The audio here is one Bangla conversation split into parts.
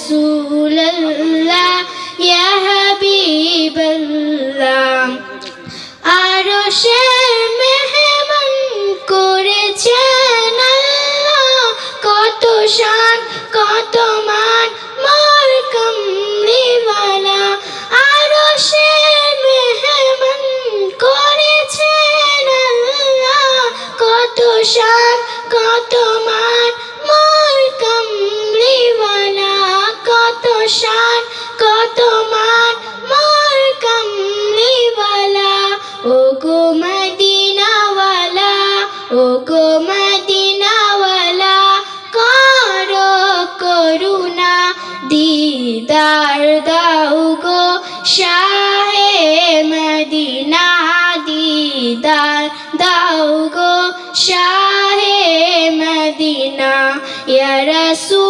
ইয়া রাসূলুল্লাহ, ইয়া হাবিবাল্লাহ। আরশের মেহমান করেছেন আল্লাহ, কত শান, কত মান, মোর কমলিওয়ালা। আরশের মেহমান করেছেন আল্লাহ, কত শান কত মান, মোর কমলিওয়ালা। ও গো মদিনাওয়ালা ও গো মদিনাওয়ালা, করো করুণা, দিদার দাও গো শাহে মদিনা, দিদার দাও গো শাহে মদিনা। ইয়া রাসূলুল্লাহ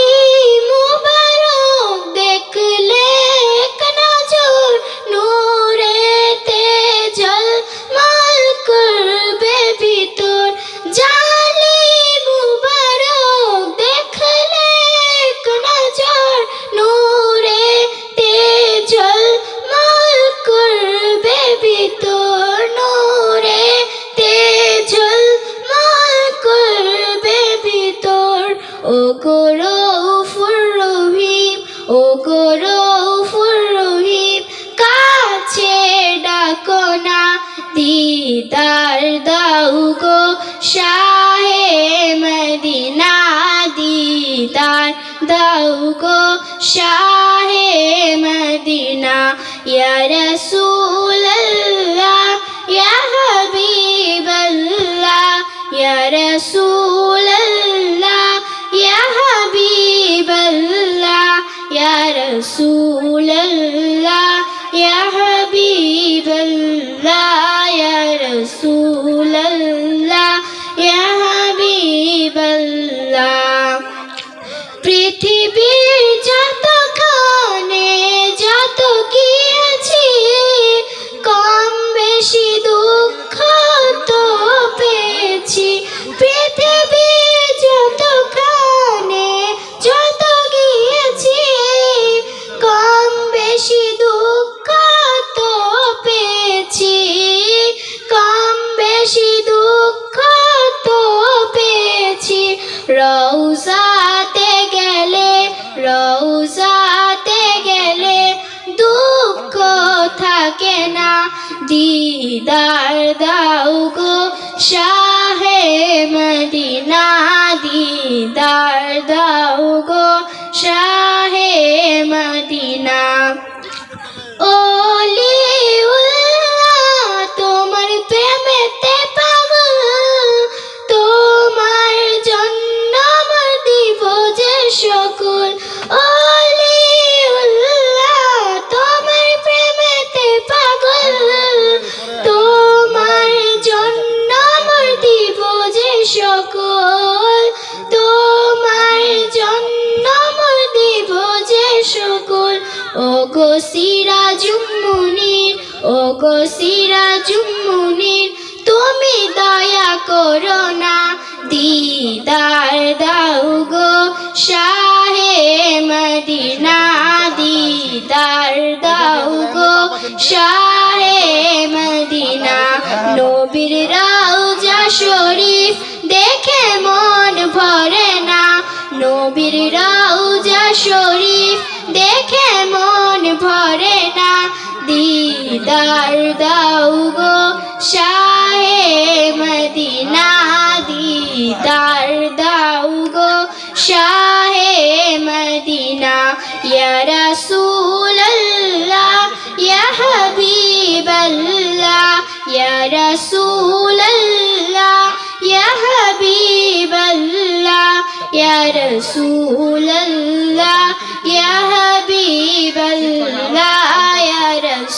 دیدار داؤ گو، شاہ مدینہ دیدار داؤ گو، شاہ مدینہ، یا رسول اللہ، یا حبیب اللہ، یا رسول اللہ، یا حبیب اللہ، یا رسول So. রৌজাতে গেলে রৌজাতে গেলে দুঃখ থাকে না। দিদার দাও গো শাহে মদিনা, দিদার দাও গো শাহে মদিনা। গো সিরাজুমুনির ও গো সিরাজুমুনির তুমি দয়া করো না, দিদার দাও গো শাহে মদিনা, দিদার দাও গো শাহে মদিনা, নবীর রাউজা শরীফ দেখে মন ভরে না, নবীর রাউজা শরীফ দেখে دیدار داؤگو شاہ مدینہ دیدار داؤگو شاہ مدینہ یا رسول اللہ یا حبیب اللہ یا رسول اللہ یا حبیب اللہ یا رسول اللہ یا حبیب اللہ